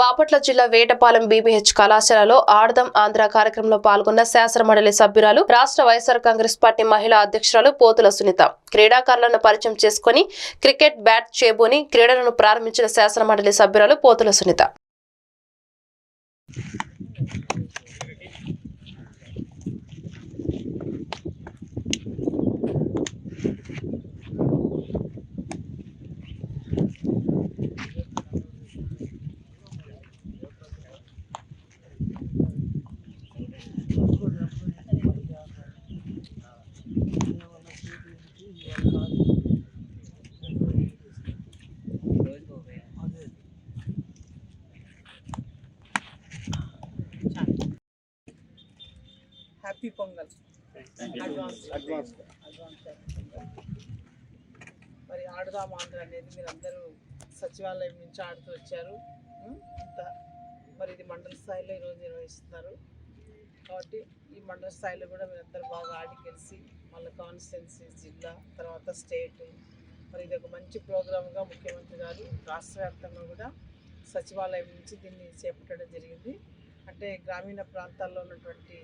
బాపట్ల జిల్లా వేటపాలెం బీబీహెచ్ కళాశాలలో ఆడదం ఆంధ్ర కార్యక్రమంలో పాల్గొన్న శాసనమండలి సభ్యురాలు రాష్ట్ర వైఎస్ఆర్ కాంగ్రెస్ పార్టీ మహిళా అధ్యక్షురాలు పోతుల సునీత. క్రీడాకారులను పరిచయం చేసుకుని క్రికెట్ బ్యాట్ చేబూని క్రీడలను ప్రారంభించిన శాసనమండలి సభ్యురాలు పోతుల సునీత. పొంగల్. అడ్వాన్స్ అడ్వాన్స్ మరి ఆడుదాం ఆంధ్ర అనేది మీరు అందరూ సచివాలయం నుంచి ఆడుతూ వచ్చారు. మరి ఇది మండల స్థాయిలో ఈరోజు నిర్వహిస్తున్నారు. కాబట్టి ఈ మండల స్థాయిలో కూడా మీరు అందరూ బాగా ఆడి గెలిచి మళ్ళీ కాన్స్టిట్యున్సీ జిల్లా తర్వాత స్టేట్ మరి ఇది ఒక మంచి ప్రోగ్రామ్గా ముఖ్యమంత్రి గారు రాష్ట్ర వ్యాప్తంగా కూడా సచివాలయం నుంచి దీన్ని చేపట్టడం జరిగింది. అంటే గ్రామీణ ప్రాంతాల్లో ఉన్నటువంటి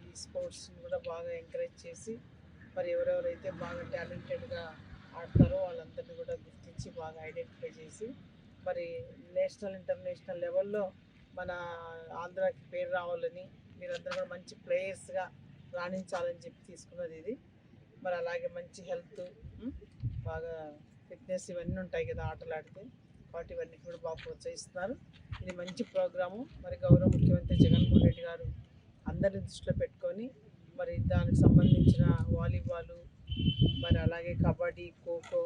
ఈ స్పోర్ట్స్ని కూడా బాగా ఎంకరేజ్ చేసి మరి ఎవరెవరైతే బాగా టాలెంటెడ్గా ఆడతారో వాళ్ళందరినీ కూడా గుర్తించి బాగా ఐడెంటిఫై చేసి మరి నేషనల్ ఇంటర్నేషనల్ లెవెల్లో మన ఆంధ్రాకి పేరు రావాలని మీరందరూ కూడా మంచి ప్లేయర్స్గా రాణించాలని చెప్పి తీసుకున్నది ఇది. మరి అలాగే మంచి హెల్త్ బాగా ఫిట్నెస్ ఇవన్నీ ఉంటాయి కదా ఆటలు ఆడితే వాటి ఇవన్నీ కూడా బాగా ప్రోత్సహిస్తున్నారు. ఇది మంచి ప్రోగ్రాము. మరి గౌరవ ముఖ్యమంత్రి జగన్మోహన్ రెడ్డి గారు అందరిని దృష్టిలో పెట్టుకొని మరి దానికి సంబంధించిన వాలీబాలు మరి అలాగే కబడ్డీ ఖోఖో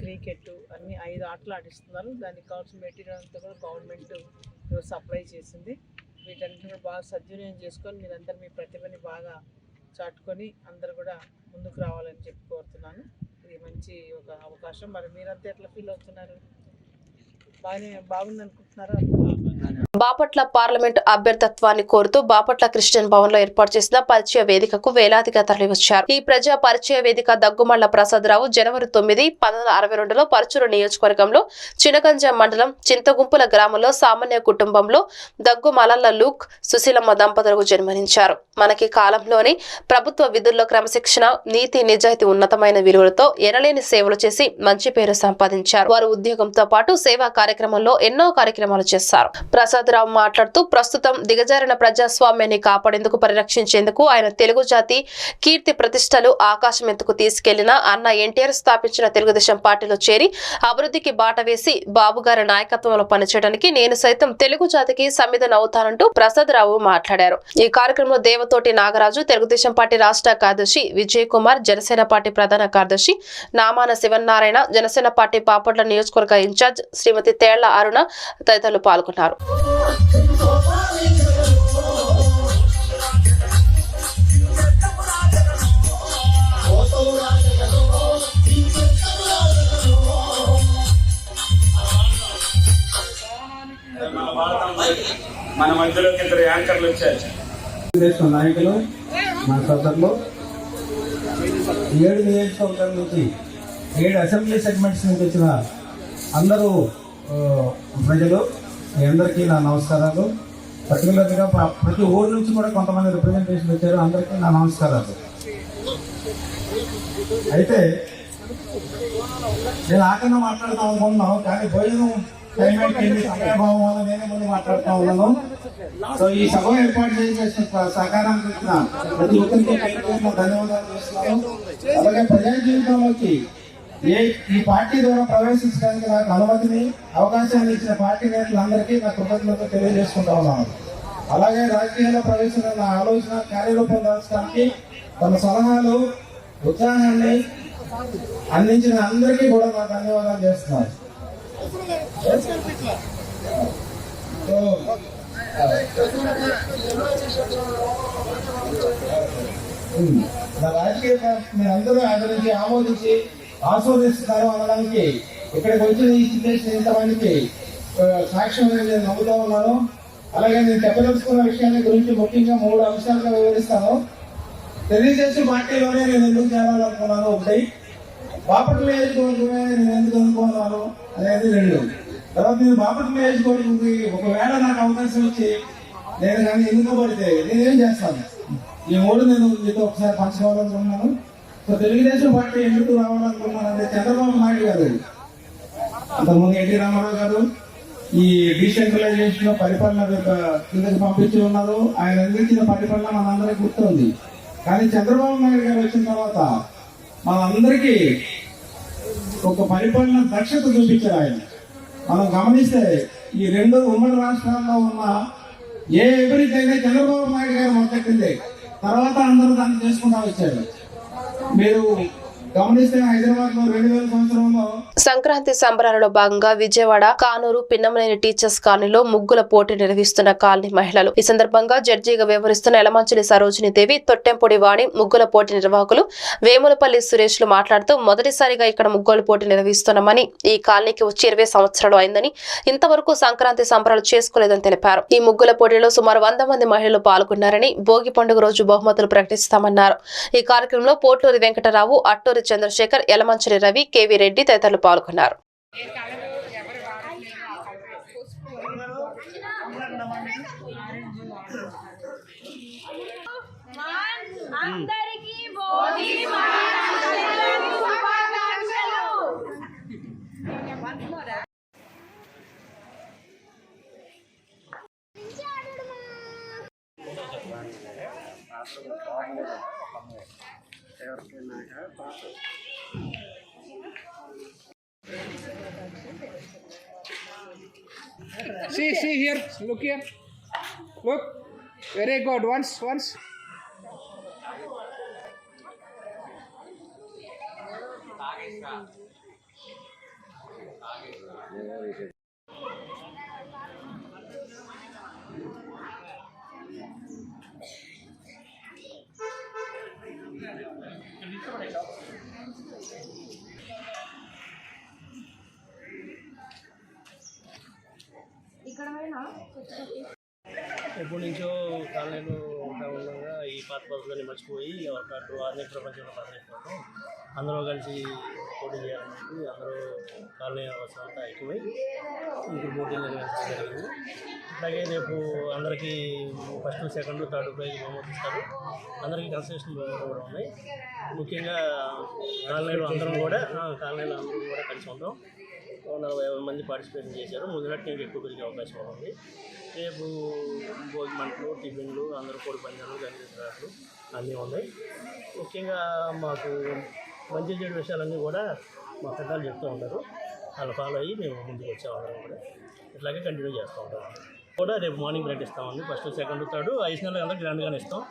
క్రికెట్ అన్ని ఐదు ఆటలు ఆడిస్తున్నారు. దానికి కావాల్సిన మెటీరియల్ అంతా కూడా గవర్నమెంట్ సప్లై చేసింది. వీటన్నిటిని బాగా సద్వినియోగం చేసుకొని మీరందరూ మీ ప్రతిభని బాగా చాటుకొని అందరు కూడా ముందుకు రావాలని చెప్పి కోరుతున్నాను. ఇది మంచి ఒక అవకాశం. మరి మీరంతా ఎట్లా ఫీల్ అవుతున్నారు? బాగానే బాగుంది అనుకుంటున్నారా బాపట్ల పార్లమెంట్ అభ్యర్థత్వాన్ని కోరుతూ బాపట్ల క్రిస్టియన్ భవన్లో ఏర్పాటు చేసిన పరిచయ వేదికకు వేలాదిగా తరలివచ్చారు. ఈ ప్రజా పరిచయ వేదిక దగ్గుమళ్ళ ప్రసాదరావు జనవరి తొమ్మిది పంతొమ్మిది అరవై రెండులో పరచూరు నియోజకవర్గంలో చినగంజ మండలం చింతగుంపుల గ్రామంలో సామాన్య కుటుంబంలో దగ్గు మలల్ల లూక్ సుశీలమ్మ దంపతులకు జన్మనించారు. మనకి కాలంలోని ప్రభుత్వ విధుల్లో క్రమశిక్షణ నీతి నిజాయితీ ఉన్నతమైన విలువలతో ఎనలేని సేవలు చేసి మంచి పేరు సంపాదించారు. వారు ఉద్యోగంతో పాటు సేవా కార్యక్రమంలో ఎన్నో కార్యక్రమాలు చేశారు. ప్రసాదరావు మాట్లాడుతూ ప్రస్తుతం దిగజారిన ప్రజాస్వామ్యాన్ని కాపాడేందుకు పరిరక్షించేందుకు ఆయన తెలుగు జాతి కీర్తి ప్రతిష్టలు ఆకాశం ఎందుకు తీసుకెళ్ళిన అన్న ఎన్టీఆర్ స్థాపించిన తెలుగుదేశం పార్టీలో చేరి అభివృద్ధికి బాట వేసి బాబు గారి నాయకత్వంలో పనిచేయడానికి నేను సైతం తెలుగు జాతికి సమిధన అవుతానంటూ ప్రసాదరావు మాట్లాడారు. ఈ కార్యక్రమంలో దేవతోటి నాగరాజు తెలుగుదేశం పార్టీ రాష్ట్ర కార్యదర్శి విజయ్ కుమార్ జనసేన పార్టీ ప్రధాన కార్యదర్శి నామాన శివనారాయణ జనసేన పార్టీ పాపట్ల నియోజకవర్గ ఇన్ఛార్జ్ శ్రీమతి తేళ్ళ అరుణ తదితరులు పాల్గొన్నారు. మన మధ్యలోకి ఇద్దరు యాంకర్లు వచ్చారు. నాయకులు మా సోదరులు ఏడు నియోజకవర్గాల నుంచి ఏడు అసెంబ్లీ సెగ్మెంట్స్ నుంచి వచ్చిన అందరూ ప్రజలు మీ అందరికీ నా నమస్కారాలు. పర్టికులర్గా ప్రతి ఊరు నుంచి కూడా కొంతమంది రిప్రజెంటేషన్ వచ్చారు. అందరికీ నా నమస్కారాలు. అయితే నేను ఆకన్నా మాట్లాడతాం అనుకున్నాను కానీ భోజనం టైం సమయభావం నేనే ముందు మాట్లాడుతూ ఉన్నాను. సో ఈ సభ ఏర్పాటు చేసిన సహకారం సహకారానికి ప్రతి ఒక్కరికి ధన్యవాదాలు చేస్తున్నాను అలాగే ప్రజా జీవితంలోకి ఏ ఈ పార్టీ ద్వారా ప్రవేశించడానికి నాకు అనుమతిని అవకాశాన్ని ఇచ్చిన పార్టీ నేతలందరికీ నా కృతజ్ఞత తెలియజేసుకుంటా ఉన్నాను. అలాగే రాజకీయాల్లో ప్రవేశించిన నా ఆలోచన కార్యరూపం దాల్చడానికి తన సలహాలు ఉత్సాహాన్ని అందించిన అందరికీ కూడా నా ధన్యవాదాలు చేస్తున్నాను. నా రాజకీయ మీరందరూ ఆదరించి ఆమోదించి ఆస్వాదిస్తున్నారు అనడానికి ఇక్కడికి వచ్చిన ఈ సిద్ధేసిన ఇంతమందికి సాక్ష్యం నేను నమ్ముతా ఉన్నాను అలాగే నేను చెప్పదలుచుకున్న విషయాన్ని గురించి ముఖ్యంగా మూడు అంశాలుగా వివరిస్తాను. తెలుగుదేశం పార్టీలోనే నేను ఎందుకు చేరాలనుకున్నాను ఒకటి బాపట్ల నియోజకవర్గమే నేను ఎందుకు అనుకున్నాను అనేది రెండు. తర్వాత నేను బాపట్ల నియోజకవర్గంకి ఒకవేళ నాకు అవకాశం వచ్చి నేను కానీ పడితే నేనేం చేస్తాను? ఈ మూడు నేను మీతో ఒకసారి పంచుకోవాలనుకున్నాను తెలుగుదేశం పార్టీ ఎందుకు రావాలనుకున్నారంటే చంద్రబాబు నాయుడు గారు. అంతకుముందు ఎన్టీ రామారావు గారు ఈ డీసెంట్రలైజేషన్ పరిపాలన యొక్క కిందకి పంపించి ఉన్నారు. ఆయన అందించిన పరిపాలన మనందరికీ గుర్తుంది. కానీ చంద్రబాబు నాయుడు గారు వచ్చిన తర్వాత మనందరికీ ఒక పరిపాలన దక్షత చూపించారు ఆయన. మనం గమనిస్తే ఈ రెండు ఉమ్మడి రాష్ట్రాల్లో ఉన్న ఏ అభివృద్ధి అయితే చంద్రబాబు నాయుడు గారు మొదలెట్టింది. తర్వాత అందరూ దాన్ని చేసుకుంటా వచ్చారు. మీరు సంక్రాంతి సంబరాలలో భాగంగా విజయవాడ కానూరు పిన్నమనేని టీచర్స్ కాలనీలో ముగ్గుల పోటీ నిర్వహిస్తున్న కాలనీ మహిళలు. ఈ సందర్భంగా జడ్జిగా వ్యవహరిస్తున్న ఎలమంచిలి సరోజిని దేవి తొట్టెంపొడి వాణి ముగ్గుల పోటీ నిర్వాహకులు వేములపల్లి సురేష్లు మాట్లాడుతూ మొదటిసారిగా ఇక్కడ ముగ్గుల పోటీ నిర్వహిస్తున్నామని ఈ కాలనీకి వచ్చి ఇరవై సంవత్సరాలు అయిందని ఇంతవరకు సంక్రాంతి సంబరాలు చేసుకోలేదని తెలిపారు. ఈ ముగ్గుల పోటీలో సుమారు వంద మంది మహిళలు పాల్గొన్నారని భోగి పండుగ రోజు బహుమతులు ప్రకటిస్తామన్నారు. ఈ కార్యక్రమంలో పోటూరి వెంకటరావు అట్టూరి చంద్రశేఖర్ యలమంచిలి రవి కేవీ రెడ్డి తదితరులు పాల్గొన్నారు. See, see here. Look here. Look. Very good. Once, once. ఎప్పటి నుంచో కాలనీలో ఉంటా ఉండగా ఈ పాత పద్ధతులని మర్చిపోయి ఒక ఆధునిక ప్రపంచంలో పనిచేస్తున్నాం అందరూ కలిసి పోటీ చేయాలని అందరూ కాలనీ అవసరం ఎక్కువై ఇప్పుడు పోటీ జరిగింది. అలాగే రేపు అందరికీ ఫస్ట్ సెకండ్ థర్డ్ ప్రైజ్ బహుమతిస్తారు. అందరికీ కన్సెషన్ బహుమతులు కూడా ఉన్నాయి. ముఖ్యంగా కాలనీలో అందరం కూడా కాలనీలో అందరం కూడా కలిసి ఉంటాం. నలభై యాభై మంది పార్టిసిపేట్ చేశారు. ముందు నాటి ఎక్కువ పెరిగే అవకాశం ఉంది. రేపు భోజనంట్లు టిఫిన్లు అందరూ కోడి పందాలు గంగిరెట్లు అన్నీ ఉన్నాయి. ముఖ్యంగా మాకు మంచి చెడు విషయాలన్నీ కూడా మా పెద్దలు చెప్తూ ఉంటారు. వాళ్ళు ఫాలో అయ్యి మేము ముందుకు వచ్చేవాళ్ళం కూడా ఇట్లాగే కంటిన్యూ చేస్తూ ఉంటాం. కూడా రేపు మార్నింగ్ ప్రకటిస్తామండి ఫస్ట్ సెకండ్ థర్డ్ నెలలు అందరూ గ్రాండ్గానే ఇస్తాం.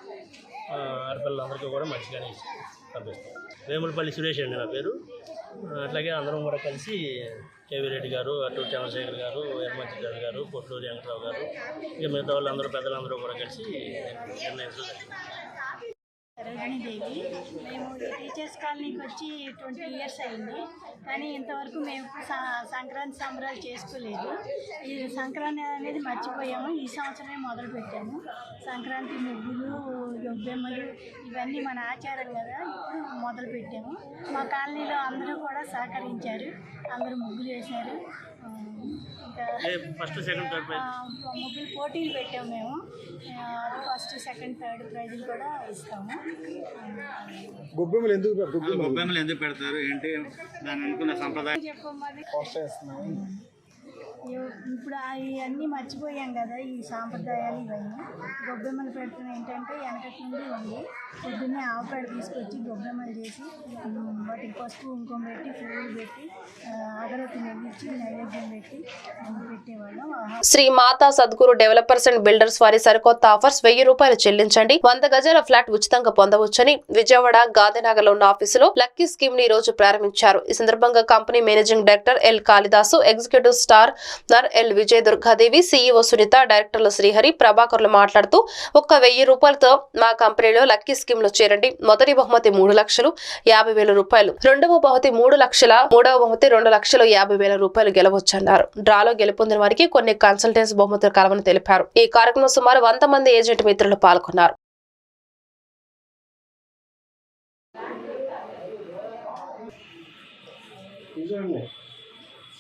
ఆ, ఆడపిల్లలందరికీ కూడా మంచిగానే ఇస్తాం. పంపిస్తాం వేములపల్లి సురేష్ అండి నా పేరు. అట్లాగే అందరం కూడా కలిసి కేవీ రెడ్డి గారు అటు చంద్రశేఖర్ గారు యనమంచి గారు గారు పొట్లూరి వెంకటరావు గారు ఇక మిగతా వాళ్ళందరూ పెద్దలందరూ కూడా కలిసి నిర్ణయించడం జరిగింది మేము టీచర్స్ కాలనీకి వచ్చి ట్వంటీ ఇయర్స్ అయింది. కానీ ఇంతవరకు మేము సంక్రాంతి సంబరాలు చేసుకోలేదు. ఈ సంక్రాంతి అనేది మర్చిపోయాము. ఈ సంవత్సరమే మొదలు పెట్టాము. సంక్రాంతి ముగ్గులు గొబ్బెమ్మలు ఇవన్నీ మన ఆచారం కదా. ఇప్పుడు మొదలు పెట్టాము. మా కాలనీలో అందరూ కూడా సహకరించారు. అందరూ ముగ్గులు వేశారు ఫస్ట్ సెకండ్ థర్డ్ ముగ్గులు పోటీలు పెట్టాము మేము. ఫస్ట్ సెకండ్ థర్డ్ ప్రైజులు కూడా ఇస్తాము. గొబ్బెమ్మలు ఎందుకు గొబ్బెమ్మలు ఎందుకు పెడతారు? ఏంటి? దాని అనుకున్న సంప్రదాయం. చెప్పమ్మది ఇప్పుడు అన్నీ మర్చిపోయాం కదా ఈ సాంప్రదాయాలు ఇవన్నీ. గొబ్బెమ్మలు పెట్టడం ఏంటంటే వెనకటి నుండి ఉంది. పొద్దున్నే ఆవుపేడ తీసుకొచ్చి గొబ్బెమ్మలు చేసి వాటికి పసుపు కుంకుమ పెట్టి పువ్వులు పెట్టి అగరత్తి వెలిగించి నైవేద్యం పెట్టి పెట్టేవాళ్ళం. Sri Matha Sadguru developers and builders వారి సరికొత్త ఆఫర్స్ వెయ్యి రూపాయలు చెల్లించండి. వంద గజాల ఫ్లాట్ ఉచితంగా పొందవచ్చని విజయవాడ గాంధీనగర్లో ఉన్న ఆఫీసులో లక్కీ స్కీమ్ని ఈ రోజు ప్రారంభించారు. ఈ సందర్భంగా company managing director L Kalidasu executive star నర్ ఎల్ విజయ్ దుర్గాదేవి సీఈఓ సునీత డైరెక్టర్లు శ్రీహరి ప్రభాకర్లు మాట్లాడుతూ ఒక్క వెయ్యి రూపాయలతో మా కంపెనీలో లక్కీ స్కీమ్లో చేరండి. మొదటి బహుమతి మూడు లక్షలు యాభై వేల రూపాయలు. రెండవ బహుమతి మూడు లక్షల మూడవ బహుమతి రెండు లక్షలు యాభై వేల రూపాయలు గెలవచ్చన్నారు. డ్రాలో గెలుపొందిన వారికి కొన్ని కన్సల్టెన్స్ బహుమతులు కలవని తెలిపారు. ఈ కార్యక్రమం సుమారు వంద మంది ఏజెంట్ మిత్రులు పాల్గొన్నారు. చూడండి.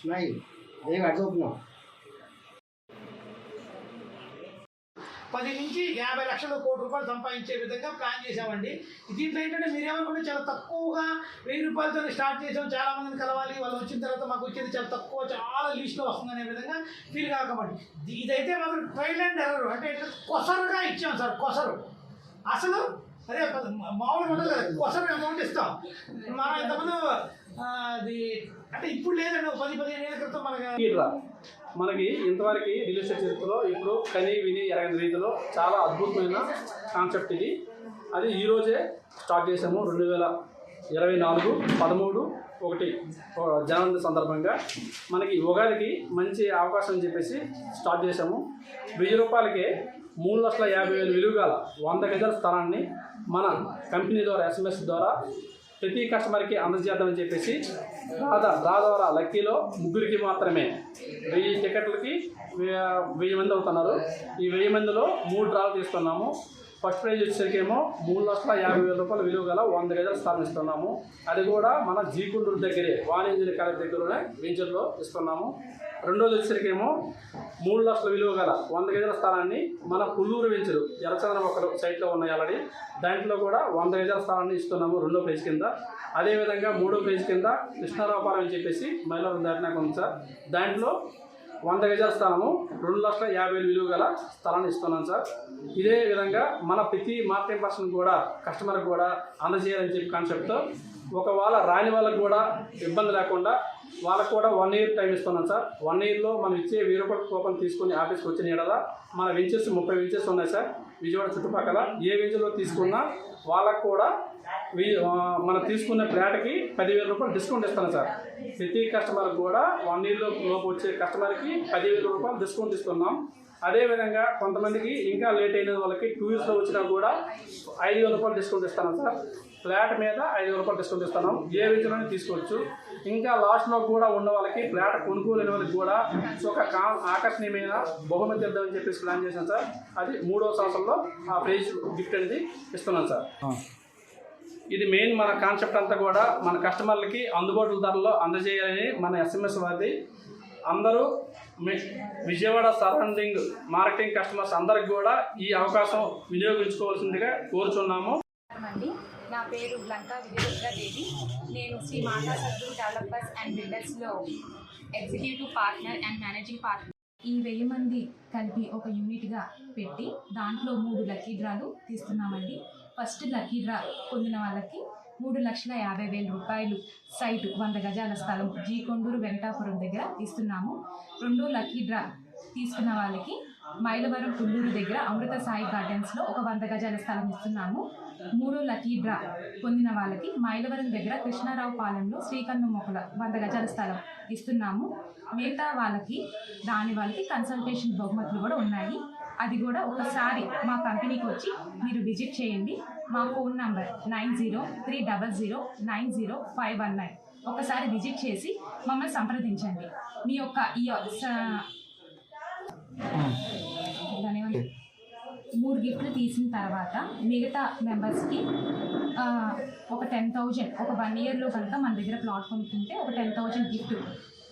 స్మైల్. పది నుంచి యాభై లక్షల కోటి రూపాయలు సంపాదించే విధంగా ప్లాన్ చేసామండి దీంట్లో ఏంటంటే మీరేమనుకుంటే చాలా తక్కువగా వెయ్యి రూపాయలతో స్టార్ట్ చేసాం చాలా మందిని కలవాలి. వాళ్ళు వచ్చిన తర్వాత మాకు వచ్చేది చాలా తక్కువ చాలా లీస్ట్లో వస్తుందనే విధంగా ఫీల్ కాకమండి ఇది- ఇదైతే మాకు ట్రైల్ అండ్ ఎర్రర్ అంటే కొసరుగా ఇచ్చాం సార్ కొసరు. అసలు అదే మా- మామూలుగా ఉండదు కదా కొసరు అమౌంట్ ఇస్తాం. మనం ఇంతకుముందు అది అంటే ఇప్పుడు లేదండి పది పదిహేను ఏళ్ళ క్రితం మనకి. మనకి ఇంతవరకు రియల్ ఎస్టేట్ చరిత్రలో ఇప్పుడు కని విని ఎరగని రీతిలో చాలా అద్భుతమైన కాన్సెప్ట్ ఇది. అది ఈరోజే స్టార్ట్ చేసాము రెండు వేల ఇరవై నాలుగు పదమూడు ఒకటి జనవరి సందర్భంగా. మనకి ఉగాదికి మంచి అవకాశం అని చెప్పేసి స్టార్ట్ చేసాము వెయ్యి రూపాయలకే మూడు లక్షల యాభై వేలు విలువ గల వంద గజాల స్థలాన్ని మన కంపెనీ ద్వారా ఎస్ఎంఎస్ ద్వారా ప్రతి కస్టమర్కి అందజేద్దామని చెప్పేసి రాధ రా లక్కీలో ముగ్గురికి మాత్రమే వెయ్యి టికెట్లకి వెయ్యి మంది అవుతున్నారు. ఈ వెయ్యి మందిలో మూడు డ్రాలు తీసుకున్నాము. ఫస్ట్ ప్రైజ్ వచ్చేసరికి ఏమో మూడు లక్షల యాభై వేల రూపాయల విలువ గల వంద గజాలు స్థలం ఇస్తున్నాము అది కూడా మన జీకుండూరు దగ్గరే వాణిజ్య కాలేజ్ దగ్గరనే వెంచర్లో ఇస్తున్నాము. రెండోది వచ్చేసరికి ఏమో మూడు లక్షల విలువ గల వంద గజాల స్థలాన్ని మన పుల్లూరు వెంచరు ఎర్రచందనం ఒకరు సైట్లో ఉన్నాయి ఆల్రెడీ. దాంట్లో కూడా వంద గజాల స్థలాన్ని ఇస్తున్నాము రెండో ప్రైజ్ కింద. అదేవిధంగా మూడో ప్రైజ్ కింద కృష్ణారావుపాలెం అని చెప్పేసి మైలవరం దాటినాక ఉంది సార్. దాంట్లో వంద గజాల స్థలము రెండు లక్షల యాభై వేలు విలువ గల స్థలాన్ని ఇస్తున్నాం సార్. ఇదే విధంగా మన ప్రతి మార్కెట్ పర్సన్ కూడా కస్టమర్ కూడా అందజేయాలని చెప్పి కాన్సెప్ట్తో ఒకవేళ రాని వాళ్ళకు కూడా ఇబ్బంది లేకుండా వాళ్ళకు కూడా వన్ ఇయర్ టైం ఇస్తున్నాం సార్. వన్ ఇయర్లో మనం ఇచ్చే వెయ్యి రూపాయల కూపన్ తీసుకుని ఆఫీస్కి వచ్చిన ఎడదా మన వెంచర్స్ ముప్పై వెంచర్స్ ఉన్నాయి సార్. విజయవాడ చుట్టుపక్కల ఏ వెంచర్లో తీసుకున్నా వాళ్ళకు కూడా మనం తీసుకున్న ఫ్లాట్కి పదివేల రూపాయలు డిస్కౌంట్ ఇస్తాను సార్. ప్రతి కస్టమర్కి కూడా వన్ ఇయర్లో లోపు వచ్చే కస్టమర్కి పదివేల రూపాయలు డిస్కౌంట్ ఇస్తున్నాం. అదేవిధంగా కొంతమందికి ఇంకా లేట్ అయిన వాళ్ళకి టూ ఇయర్స్లో వచ్చినా కూడా ఐదు వేల రూపాయలు డిస్కౌంట్ ఇస్తాను సార్. ఫ్లాట్ మీద ఐదు వేల రూపాయలు డిస్కౌంట్ ఇస్తాను. ఏ విధంగా తీసుకోవచ్చు. ఇంకా లాస్ట్లో కూడా ఉన్న వాళ్ళకి ఫ్లాట్ కొనుక్కోలేని వాళ్ళకి కూడా ఒక కా ఆకర్షణీయమైన బహుమతి ఇద్దామని చెప్పేసి ప్లాన్ చేశాను సార్. అది మూడో సంవత్సరంలో ఆ ప్రైజ్ గిఫ్ట్ అనేది ఇస్తున్నాను సార్. ఇది మెయిన్ మన కాన్సెప్ట్ అంతా కూడా మన కస్టమర్లకి అందుబాటు ధరలో అందజేయాలని మన ఎస్ఎంఎస్ వారిది. అందరూ విజయవాడ సరౌండింగ్ మార్కెటింగ్ కస్టమర్స్ అందరికి కూడా ఈ అవకాశం వినియోగించుకోవాల్సిందిగా కోరుచున్నాము. అండి నా పేరు బ్లంకా విజయదుర్గాదేవి నేను శ్రీ మాతా Sadguru developers and బిల్డర్స్లో executive partner and managing partner. ఈ వెయ్యి మంది కలిపి ఒక యూనిట్గా పెట్టి దాంట్లో మూడు లక్కీ డ్రాలు తీస్తున్నామండి. ఫస్ట్ లక్కీ డ్రా పొందిన వాళ్ళకి మూడు లక్షల యాభై వేల రూపాయలు సైటు వంద గజాల స్థలం జీ కొండూరు వెంకటాపురం దగ్గర ఇస్తున్నాము. రెండో లక్కీ డ్రా తీసుకున్న వాళ్ళకి మైలవరం పుల్లూరు దగ్గర అమృత సాయి గార్డెన్స్లో ఒక వంద గజాల స్థలం ఇస్తున్నాము. మూడో లక్కీ డ్రా పొందిన వాళ్ళకి మైలవరం దగ్గర కృష్ణారావు పాలెంలో శ్రీకన్ను మొక్కల వంద గజాల స్థలం ఇస్తున్నాము. మిగతా వాళ్ళకి దాని వాళ్ళకి కన్సల్టేషన్ బహుమతులు కూడా ఉన్నాయి. అది కూడా ఒకసారి మా కంపెనీకి వచ్చి మీరు విజిట్ చేయండి. మా phone number nine zero three double zero nine zero five one nine. ఒకసారి విజిట్ చేసి మమ్మల్ని సంప్రదించండి. మీ యొక్క ఈ మూడు గిఫ్ట్లు తీసిన తర్వాత మిగతా మెంబర్స్కి ఒక టెన్ థౌజండ్ ఒక వన్ ఇయర్లో కనుక మన దగ్గర ప్లాట్ కొనుక్కుంటే ఒక టెన్ థౌజండ్ గిఫ్ట్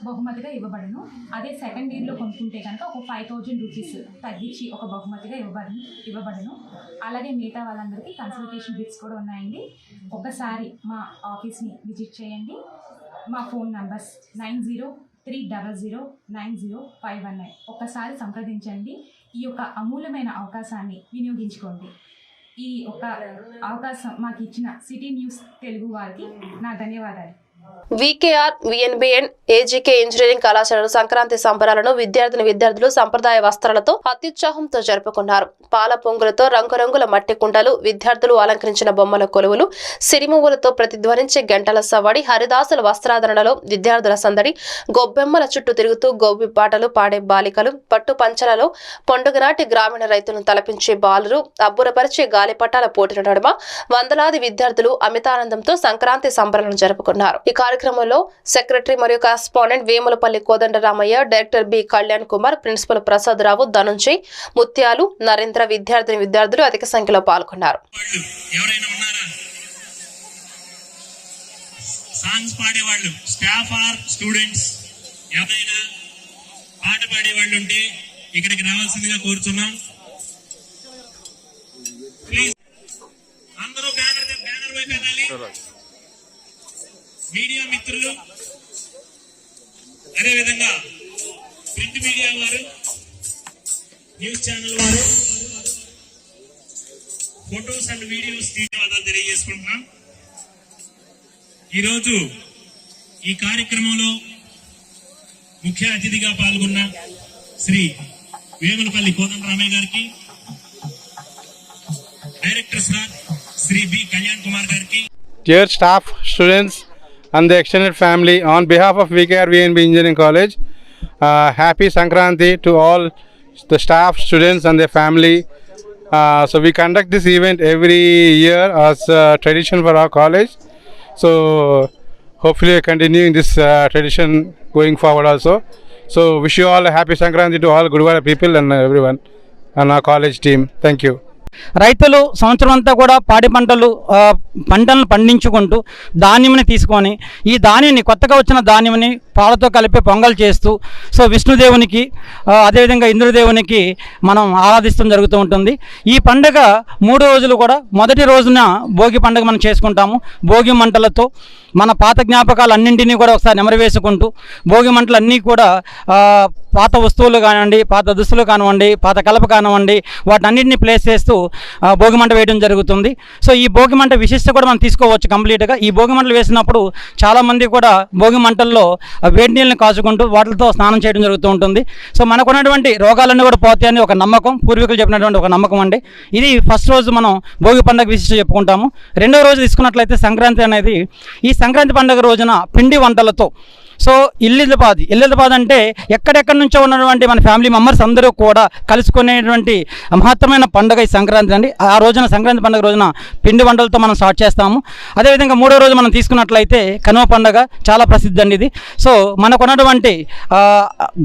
బహుమతిగా ఇవ్వబడను. అదే సెకండ్ ఇయర్లో కొనుక్కుంటే కనుక ఒక ఫైవ్ థౌజండ్ రూపీస్ తగ్గించి ఒక బహుమతిగా ఇవ్వబడను ఇవ్వబడను. అలాగే మిగతా వాళ్ళందరికీ కన్సల్టేషన్ బిట్స్ కూడా ఉన్నాయండి. ఒకసారి మా ఆఫీస్ని విజిట్ చేయండి. మా phone numbers nine zero three double zero nine zero five one nine ఒకసారి సంప్రదించండి. ఈ యొక్క అమూల్యమైన అవకాశాన్ని వినియోగించుకోండి. ఈ ఒక అవకాశం మాకు ఇచ్చిన సిటీ న్యూస్ తెలుగు వారికి నా ధన్యవాదాలు. వికేఆర్ విఎన్బిఎన్ ఏజీకే ఇంజనీరింగ్ కళాశాలలో సంక్రాంతి సంబరాలను విద్యార్థిని విద్యార్థులు సంప్రదాయ వస్త్రాలతో అత్యుత్సాహంతో జరుపుకున్నారు. పాల పొంగులతో రంగురంగుల మట్టి కుండలు విద్యార్థులు అలంకరించిన బొమ్మల కొలువులు సిరిమువ్వులతో ప్రతిధ్వనించే గంటల సవడి హరిదాసుల వస్త్రాధరణలో విద్యార్థుల సందడి గొబ్బెమ్మల చుట్టూ తిరుగుతూ గోబి పాటలు పాడే బాలికలు పట్టు పంచలలో పండుగనాటి గ్రామీణ రైతులను తలపించే బాలురు అబ్బురపరిచే గాలిపటాల పోటీల నడుమ వందలాది విద్యార్థులు అమితానందంతో సంక్రాంతి సంబరాలను జరుపుకున్నారు. ఈ కార్యక్రమంలో సెక్రటరీ మరియు correspondent Vemulapalli Kodandaramayya director B Kalyan Kumar principal Prasad Rao Dhanunjay Mutyalu Narendra విద్యార్థిని విద్యార్థులు అధిక సంఖ్యలో పాల్గొన్నారు. సాంగ్స్ పాడేవాళ్ళు స్టాఫ్ ఆర్ స్టూడెంట్స్ ఎవరైనా పాట పాడే ఉంటే ఇక్కడికి రావాల్సిందిగా కోరుతున్నాం ప్లీజ్ అందరూ బ్యానర్ బ్యానర్ వైపు వెళ్ళాలి మీడియా మిత్రులు అదేవిధంగా ప్రింట్ మీడియా వారు న్యూస్ ఛానల్ వారు ఫొటోస్ అండ్ వీడియోస్ ధన్యవాదాలు తెలియజేసుకుంటున్నాం. ఈరోజు ఈ కార్యక్రమంలో ముఖ్య అతిథిగా పాల్గొన్న శ్రీ వేములపల్లి కోదండరామయ్య గారికి director sir Sri B Kalyan Kumar గారికి. Dear staff students and the extended family, on behalf of VKR VNB Engineering College, uh, happy Sankranti to all the staff, students, and their family. Uh, so we conduct this event every year as a tradition for our college. So hopefully continuing this uh, tradition going forward also. So wish you all a happy Sankranti to all Guruvara people and everyone and our college team. Thank you. రైతులు సంవత్సరం అంతా కూడా పాడి పంటలు పంటలను పండించుకుంటూ ధాన్యంని తీసుకొని ఈ ధాన్యాన్ని కొత్తగా వచ్చిన ధాన్యంని పాలతో కలిపి పొంగల్ చేస్తూ సో విష్ణుదేవునికి అదేవిధంగా ఇంద్రదేవునికి మనం ఆరాధిస్తాం జరుగుతూ ఉంటుంది. ఈ పండుగ మూడు రోజులు కూడా మొదటి రోజున భోగి పండుగ మనం చేసుకుంటాము. భోగి మంటలతో మన పాత జ్ఞాపకాలు అన్నింటినీ కూడా ఒకసారి నెమరవేసుకుంటూ భోగి మంటలు అన్నీ కూడా పాత వస్తువులు కానివ్వండి పాత దుస్తులు కానివ్వండి పాత కలప కానివ్వండి వాటన్నింటినీ ప్లేస్ చేస్తూ భోగి మంట వేయడం జరుగుతుంది. సో ఈ భోగి మంట విశిష్ట కూడా మనం తీసుకోవచ్చు కంప్లీట్గా. ఈ భోగి మంటలు వేసినప్పుడు చాలామంది కూడా భోగి మంటల్లో వేడి నీళ్ళని కాచుకుంటూ వాటితో స్నానం చేయడం జరుగుతూ ఉంటుంది. సో మనకున్నటువంటి రోగాలన్నీ కూడా పోతాయని ఒక నమ్మకం పూర్వీకులు చెప్పినటువంటి ఒక నమ్మకం అండి. ఇది ఫస్ట్ రోజు మనం భోగి పండుగ విశిష్ట చెప్పుకుంటాము. రెండో రోజు తీసుకున్నట్లయితే సంక్రాంతి అనేది ఈ సంక్రాంతి పండుగ రోజున పిండి వంటలతో సో ఇల్లిదపాది ఇల్లిదపాది అంటే ఎక్కడెక్కడి నుంచో ఉన్నటువంటి మన ఫ్యామిలీ మెంబర్స్ అందరూ కూడా కలుసుకునేటువంటి మహత్తరమైన పండుగ ఈ సంక్రాంతి అండి. ఆ రోజున సంక్రాంతి పండుగ రోజున పిండి వంటలతో మనం స్టార్ట్ చేస్తాము. అదేవిధంగా మూడో రోజు మనం తీసుకున్నట్లయితే కనుమ పండుగ చాలా ప్రసిద్ధి అండి ఇది. సో మనకున్నటువంటి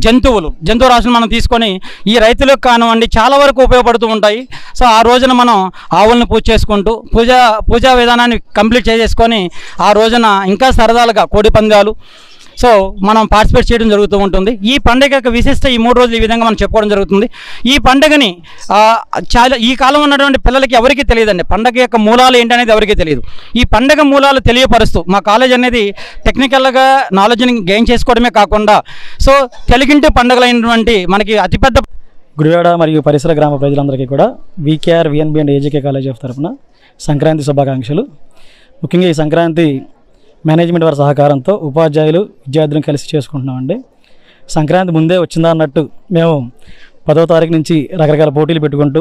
జంతువులు జంతువు రాశులు మనం తీసుకొని ఈ రైతులకు కానివ్వండి చాలా వరకు ఉపయోగపడుతూ ఉంటాయి. సో ఆ రోజున మనం ఆవులను పూజ చేసుకుంటూ పూజ పూజా విధానాన్ని కంప్లీట్ చేసేసుకొని ఆ రోజున ఇంకా సరదాలుగా కోడి పందాలు సో మనం పార్టిసిపేట్ చేయడం జరుగుతూ ఉంటుంది. ఈ పండుగ యొక్క విశిష్ట ఈ మూడు రోజులు ఈ విధంగా మనం చెప్పుకోవడం జరుగుతుంది. ఈ పండుగని చాలా ఈ కాలం ఉన్నటువంటి పిల్లలకి ఎవరికీ తెలియదండి. పండగ యొక్క మూలాలు ఏంటనేది ఎవరికీ తెలియదు. ఈ పండగ మూలాలు తెలియపరుస్తూ మా కాలేజ్ అనేది టెక్నికల్గా నాలెడ్జ్ని గెయిన్ చేసుకోవడమే కాకుండా సో తెలుగింటి పండుగలైనటువంటి మనకి అతిపెద్ద గుడివాడ మరియు పరిసర గ్రామ ప్రజలందరికీ కూడా VKR VNB and AGK college of తరఫున సంక్రాంతి శుభాకాంక్షలు. ముఖ్యంగా ఈ సంక్రాంతి మేనేజ్మెంట్ వారి సహకారంతో ఉపాధ్యాయులు విద్యార్థులను కలిసి చేసుకుంటున్నామండి. సంక్రాంతి ముందే వచ్చిందా అన్నట్టు మేము పదో తారీఖు నుంచి రకరకాల పోటీలు పెట్టుకుంటూ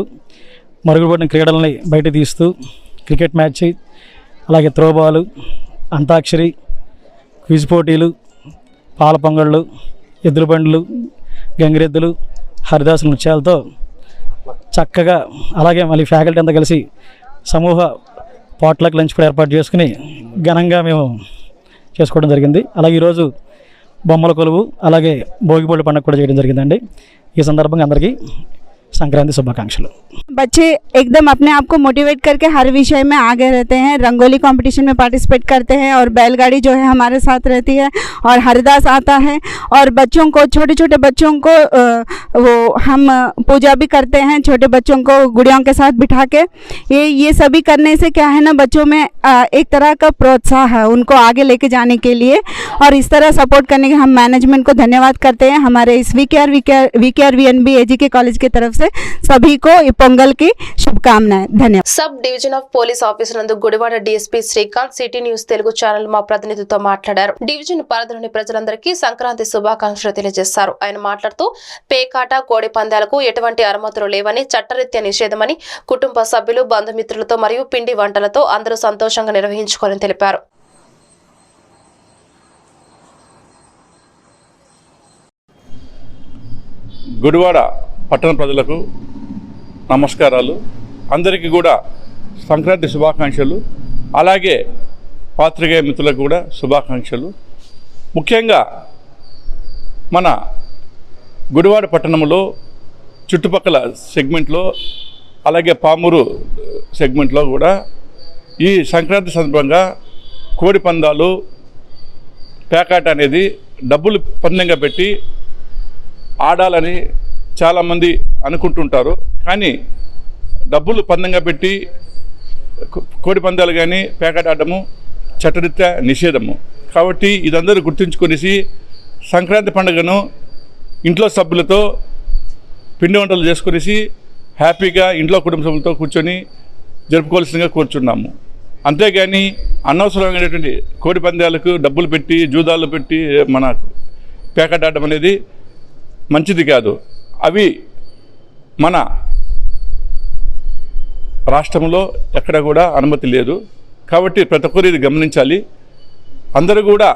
మరుగుపడిన క్రీడలని బయట తీస్తూ క్రికెట్ మ్యాచ్ అలాగే త్రోబాలు అంతాక్షరి క్విజ్ పోటీలు పాల పొంగళ్ళు ఎద్దుల బండ్లు గంగిరెద్దులు హరిదాసు నృత్యాలతో చక్కగా అలాగే మళ్ళీ ఫ్యాకల్టీ అంతా కలిసి సమూహ పాట్లకు లంచ్ కూడా ఏర్పాటు చేసుకుని ఘనంగా మేము చేసుకోవడం జరిగింది. అలాగే ఈరోజు బొమ్మల కొలువు అలాగే భోగిపళ్ళు పండుగ కూడా చేయడం జరిగిందండి. ఈ సందర్భంగా అందరికీ संक्रांति शुभाकांक्षलु बच्चे, एकदम अपने आप को मोटिवेट करके हर विषय में आगे रहते हैं, रंगोली कंपटीशन में पार्टिसिपेट करते हैं और बैलगाड़ी जो है हमारे साथ रहती है और हरिदास आता है और बच्चों को छोटे छोटे बच्चों को वो हम पूजा भी करते हैं, छोटे बच्चों को गुड़ियों के साथ बिठा के। ये ये सभी करने से क्या है ना, बच्चों में एक तरह का प्रोत्साह है उनको आगे लेके जाने के लिए और इस तरह सपोर्ट करने के हम मैनेजमेंट को धन्यवाद करते हैं। हमारे इस V K R V K R V N B A G K college की तरफ़ से सभी को ये पोंगल की शुभकामनाएं धन्यवाद sub division of police office నందు Gudivada DSP Srikanth city news Telugu channel మా ప్రతినిధితో మాట్లాడారు డివిజన్ పరిధిలోని ప్రజలందరికీ సంక్రాంతి శుభాకాంక్షలు తెలియజేశారు ఆయన మాట్లాడుతూ పేకాట కోడి పందాలకు ఎటువంటి అనుమతులు లేవని చట్టరీత్యా నిషేధమని కుటుంబ సభ్యులు బంధుమిత్రులతో మరియు పిండి వంటలతో అందరూ సంతోషంగా నిర్వహించుకోవాలని తెలిపారు గుడివాడ పట్టణ ప్రజలకు నమస్కారాలు. అందరికీ కూడా సంక్రాంతి శుభాకాంక్షలు. అలాగే పాత్రికేయ మిత్రులకు కూడా శుభాకాంక్షలు. ముఖ్యంగా మన గుడివాడ పట్టణంలో చుట్టుపక్కల సెగ్మెంట్లో అలాగే పామూరు సెగ్మెంట్లో కూడా ఈ సంక్రాంతి సందర్భంగా కోడి పందాలు పేకాట అనేది డబ్బులు పందెంగా పెట్టి ఆడాలని చాలామంది అనుకుంటుంటారు. కానీ డబ్బులు పందంగా పెట్టి కోడి పందాలు కానీ పేకాట చట్టరీత్యా నిషేధము. కాబట్టి ఇదందరూ గుర్తుంచుకునేసి సంక్రాంతి పండుగను ఇంట్లో సభ్యులతో పిండి వంటలు చేసుకునేసి హ్యాపీగా ఇంట్లో కుటుంబ సభ్యులతో కూర్చొని జరుపుకోవాల్సిందిగా కూర్చున్నాము. అంతేగాని అనవసరమైనటువంటి కోడి పందాలకు డబ్బులు పెట్టి జూదాలు పెట్టి మన పేకాట అనేది మంచిది కాదు. అవి మన రాష్ట్రంలో ఎక్కడ కూడా అనుమతి లేదు. కాబట్టి ప్రతి ఒక్కరు ఇది గమనించాలి. అందరూ కూడా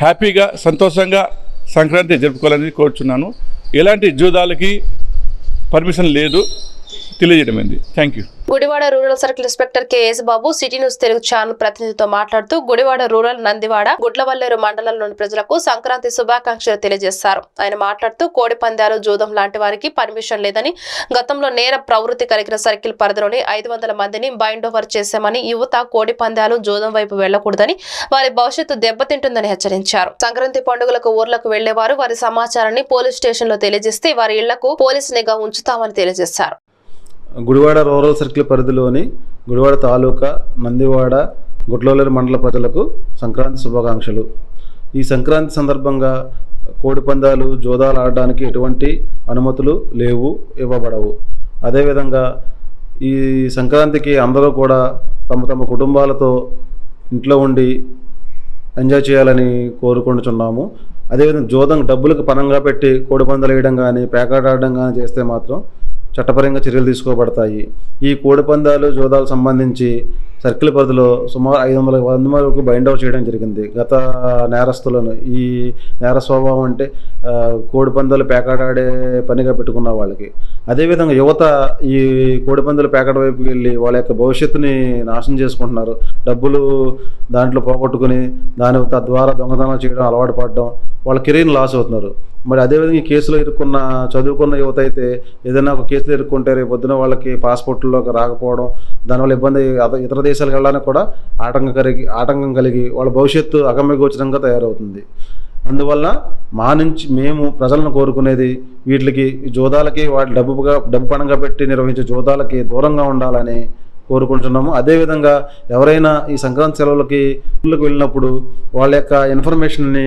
హ్యాపీగా సంతోషంగా సంక్రాంతి జరుపుకోవాలని కోరుచున్నాను. ఎలాంటి జూదాలకి పర్మిషన్ లేదు. తెలియజేయడమైంది. Thank you Gudivada rural circle inspector KS Babu city news Telugu channel ప్రతినిధితో మాట్లాడుతూ గుడివాడ రూరల్ నందివాడ గుడ్లవల్లేరు మండలంలోని ప్రజలకు సంక్రాంతి శుభాకాంక్షలు తెలియజేశారు. ఆయన మాట్లాడుతూ కోడి పందాలు జూదం లాంటి వారికి పర్మిషన్ లేదని గతంలో నేర ప్రవృత్తి కలిగిన సర్కిల్ పరిధిలోని ఐదు వందల మందిని బైండ్ ఓవర్ చేశామని యువత కోడి పందాలు జూదం వైపు వెళ్ళకూడదని వారి భవిష్యత్తు దెబ్బతింటుందని హెచ్చరించారు. సంక్రాంతి పండుగలకు ఊర్లకు వెళ్ళేవారు వారి సమాచారాన్ని పోలీస్ స్టేషన్లో తెలియజేస్తే వారి ఇళ్ళకు పోలీస్ నిఘా ఉంచుతామని తెలియజేశారు. గుడివాడ రూరల్ సర్కిల్ పరిధిలోని గుడివాడ తాలూకా నందివాడ గుడ్లవల్లేరు మండల ప్రజలకు సంక్రాంతి శుభాకాంక్షలు. ఈ సంక్రాంతి సందర్భంగా కోడి పందాలు జోదాలు ఆడడానికి ఎటువంటి అనుమతులు లేవు ఇవ్వబడవు. అదేవిధంగా ఈ సంక్రాంతికి అందరూ కూడా తమ తమ కుటుంబాలతో ఇంట్లో ఉండి ఎంజాయ్ చేయాలని కోరుకుంటున్నాము. అదేవిధంగా జోదం డబ్బులకు పనంగా పెట్టి కోడి పందాలు వేయడం కానీ పేకాట ఆడడం కానీ చేస్తే మాత్రం చట్టపరంగా చర్యలు తీసుకోబడతాయి. ఈ కోడి పందాలు జోదాలు సంబంధించి సర్కిల్ పరిధిలో సుమారు ఐదు వందల వంద వరకు బైండ్ అవుట్ చేయడం జరిగింది. గత నేరస్తులను ఈ నేర స్వభావం అంటే ఆ, కోడి పందాలు పనిగా పెట్టుకున్న వాళ్ళకి. అదేవిధంగా యువత ఈ కోడి పందాలు పేకాట వైపుకి వెళ్ళి వాళ్ళ యొక్క భవిష్యత్తుని నాశనం చేసుకుంటున్నారు. డబ్బులు దాంట్లో పోగొట్టుకుని దాని తద్వారా దొంగతనం చేయడం అలవాటు పడడం వాళ్ళ కెరీర్ లాస్ అవుతున్నారు. మరి అదేవిధంగా ఈ కేసులో ఇరుక్కున్న చదువుకున్న యువత అయితే ఏదైనా ఒక కేసులో ఇరుక్కుంటే రేపు పొద్దున వాళ్ళకి పాస్పోర్ట్లోకి రాకపోవడం దానివల్ల ఇబ్బంది అత- ఇతర దేశాలకు వెళ్ళడానికి కూడా ఆటంకం కలిగి ఆటంకం కలిగి వాళ్ళ భవిష్యత్తు అగమ్యగోచరంగా తయారవుతుంది. అందువల్ల మా నుంచి మేము ప్రజలను కోరుకునేది వీటికి ఈ జోదాలకి వాటి డబ్బుగా డబ్బు పణంగా పెట్టి నిర్వహించే జోదాలకి దూరంగా ఉండాలని కోరుకుంటున్నాము. అదేవిధంగా ఎవరైనా ఈ సంక్రాంతి సెలవులకి ఊళ్ళకి వెళ్ళినప్పుడు వాళ్ళ యొక్క ఇన్ఫర్మేషన్ని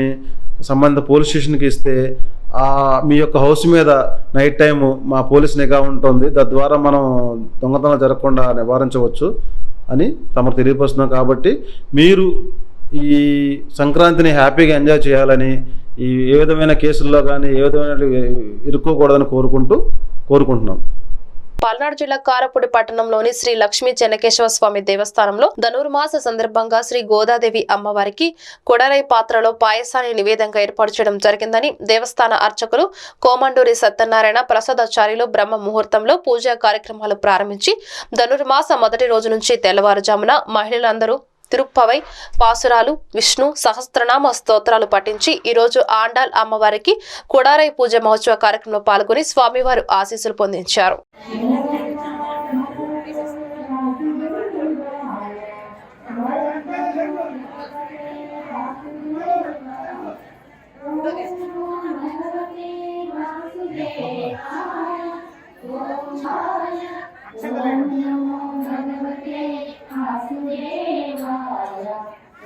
సంబంధిత పోలీస్ స్టేషన్కి ఇస్తే మీ యొక్క హౌస్ మీద నైట్ టైము మా పోలీస్ నిఘా ఉంటుంది. తద్వారా మనం దొంగతనం జరగకుండా నివారించవచ్చు. అని తమకు తెలియపరుస్తున్నాం కాబట్టి మీరు ఈ సంక్రాంతిని హ్యాపీగా ఎంజాయ్ చేయాలని ఈ ఏ విధమైన కేసుల్లో కానీ ఏ విధమైన ఇరుక్కోకూడదని కోరుకుంటూ కోరుకుంటున్నాం. పల్నాడు జిల్లా కారపూడి పట్టణంలోని శ్రీ లక్ష్మీ చెన్నకేశవ స్వామి దేవస్థానంలో ధనుర్మాస సందర్భంగా శ్రీ గోదాదేవి అమ్మవారికి కొడరై పాత్రలో పాయసాన్ని నివేదంగా ఏర్పాటు చేయడం జరిగిందని దేవస్థాన అర్చకులు కోమండూరి సత్యనారాయణ ప్రసాదాచార్యులు బ్రహ్మ ముహూర్తంలో పూజా కార్యక్రమాలు ప్రారంభించి ధనుర్మాస మొదటి రోజు నుంచి తెల్లవారుజామున మహిళలందరూ తిరుప్పవై పాసురాలు విష్ణు సహస్రనామ స్తోత్రాలు పఠించి ఈ రోజు ఆండాల్ అమ్మవారికి కుడారై పూజ మహోత్సవ కార్యక్రమంలో పాల్గొని స్వామివారు ఆశీస్సులు పొందించారు.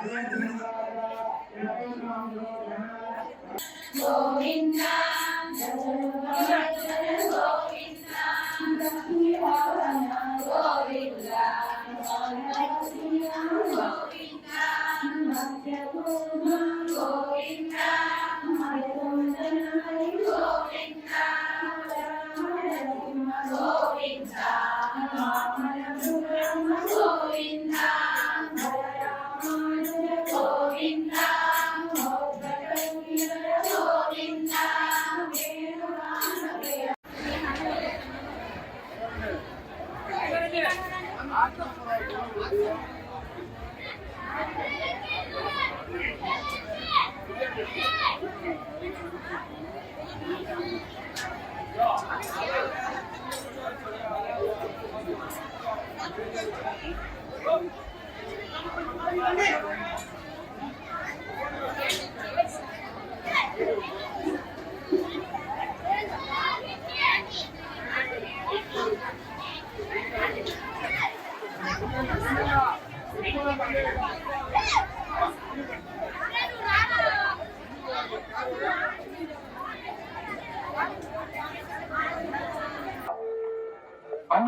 Amen.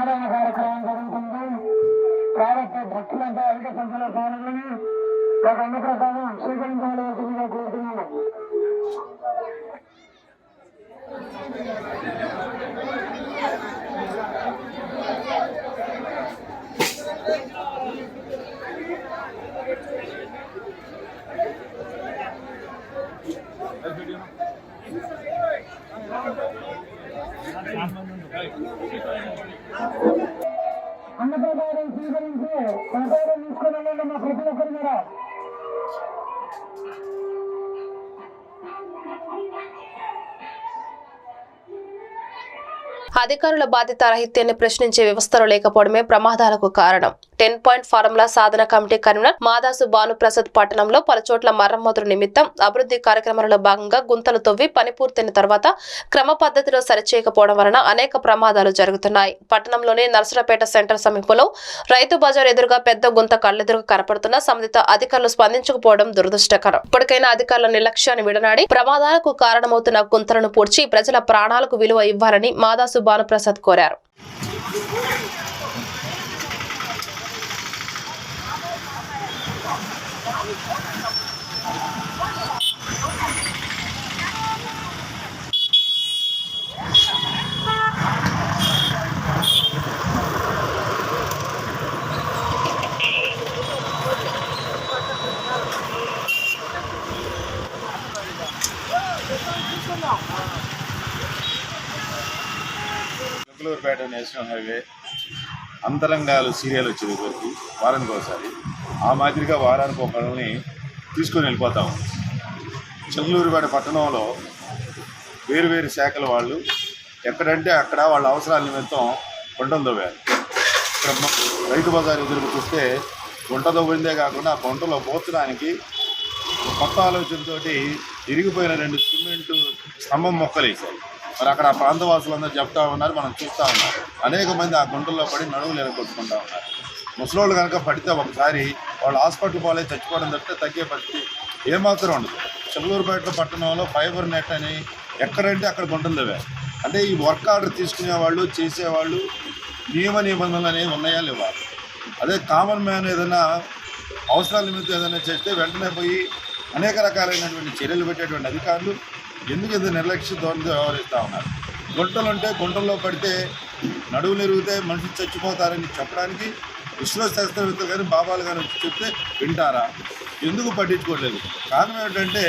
అన్నదాన కార్యక్రమం జరుగుతుంది కాబట్టి భక్తులంతా అధిక సంఖ్యలో పాల్గొని ఒక అన్నప్రసాదం అన్న కోరుతున్నాను Thank you. అన్నప్రసాదం స్వీకరించి ప్రసాదం తీసుకుని వెళ్ళండి మా ప్రతి ఒక్కరు కూడా. అధికారుల బాధ్యత రాహిత్యాన్ని ప్రశ్నించే వ్యవస్థలు లేకపోవడమే ప్రమాదాలకు కారణం. టెన్ పాయింట్ ఫార్ములా సాధన కమిటీ కన్వీనర్ మాదాసు భానుప్రసాద్ పట్టణంలో పలుచోట్ల మరమ్మతుల నిమిత్తం అభివృద్ధి కార్యక్రమాలలో భాగంగా గుంతలు తవ్వి పని పూర్తయిన తర్వాత క్రమ పద్ధతిలో సరిచేయకపోవడం వలన అనేక ప్రమాదాలు జరుగుతున్నాయి. పట్టణంలోని నర్సరాపేట సెంటర్ సమీపంలో రైతు బజార్ ఎదురుగా పెద్ద గుంత కళ్ళెదురుగా కనపడుతున్న సంబంధిత అధికారులు స్పందించకపోవడం దురదృష్టకరం. ఇప్పటికైనా అధికారుల నిర్లక్ష్యాన్ని విడనాడి ప్రమాదాలకు కారణమవుతున్న గుంతలను పూడ్చి ప్రజల ప్రాణాలకు విలువ ఇవ్వాలని మాదాసు భానుప్రసాద్ కోరారు. బెంగళూరుపేట నేషనల్ హైవే అంతరంగాలు సీరియల్ వచ్చేది వరకు వారానికి ఒకసారి. ఆ మాదిరిగా వారానికి ఒకరిని తీసుకొని వెళ్ళిపోతాము చెల్లూరుపేట పట్టణంలో వేరు వేరు శాఖల వాళ్ళు ఎక్కడంటే అక్కడ వాళ్ళ అవసరాల నిమిత్తం గుంటలు తవ్వారు. ఇక్కడ రైతు బజార్ ఎదురుకు చూస్తే గుంట తవ్విందే కాకుండా ఆ గుంటలో పోర్చడానికి కొత్త ఆలోచనతోటి ఇరిగిపోయిన రెండు సిమెంట్ స్తంభం మొక్కలు వేశారు. మరి అక్కడ ఆ ప్రాంత వాసులందరూ చెప్తా ఉన్నారు మనం చూస్తూ ఉన్నాం. అనేక మంది ఆ గుంటల్లో పడి నడువులు ఎరగొట్టుకుంటా ఉన్నారు. ముసలోళ్ళు కనుక పడితే ఒకసారి వాళ్ళు హాస్పిటల్ పోలే చచ్చిపోవడం తప్పితే తగ్గే పరిస్థితి ఏమాత్రం ఉండదు. చిల్లూరుపేట పట్టణంలో ఫైబర్ నెట్ అని ఎక్కడంటే అక్కడ గుంటలు అంటే ఈ వర్క్ ఆర్డర్ తీసుకునే వాళ్ళు చేసేవాళ్ళు నియమ నిబంధనలు అనేవి ఉన్నాయా లేవా? అదే కామన్ మ్యాన్ ఏదైనా అవసరాల నిమిత్తం ఏదైనా చేస్తే వెంటనే పోయి అనేక రకాలైనటువంటి చర్యలు పెట్టేటువంటి అధికారులు ఎందుకు ఇంత నిర్లక్ష్య ధోరణితో వ్యవహరిస్తూ ఉన్నారు. గుంటలు ఉంటే గుంటల్లో పడితే నడువులు ఎరిగితే మనుషులు చచ్చిపోతారని చెప్పడానికి విశ్వ శాస్త్రవేత్తలు కానీ బాబాలు కానీ వచ్చి చెప్తే వింటారా? ఎందుకు పట్టించుకోలేదు? కారణం ఏంటంటే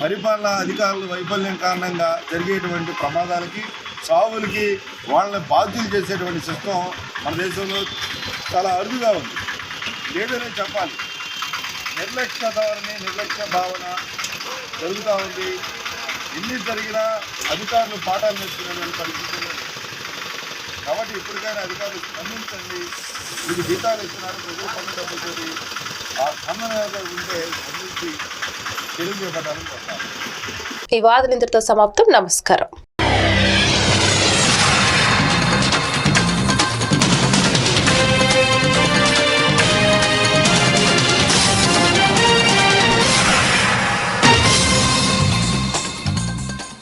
పరిపాలన అధికారుల వైఫల్యం కారణంగా జరిగేటువంటి ప్రమాదాలకి సావులకి వాళ్ళని బాధ్యులు చేసేటువంటి సిస్టమ్ మన దేశంలో చాలా అరుదుగా ఉంది. లేదనే చెప్పాలి. నిర్లక్ష్య ధోరణి నిర్లక్ష్య భావన జరుగుతూ ఉంది ఎన్ని జరిగినా అధికారులు పాఠాలు నేర్చుకునేటువంటి పరిస్థితి కాబట్టి ఇప్పటికైనా అధికారులు స్పందించండి. మీకు జీతాలు ఇస్తున్నారు ప్రజలు పన్ను డబ్బులతోటి ఆ స్పందన ఉంటే స్పందించి తెలుగు చేపట్టాలని చెప్తాను ఈ వాదన ఇంతటితో సమాప్తం. నమస్కారం.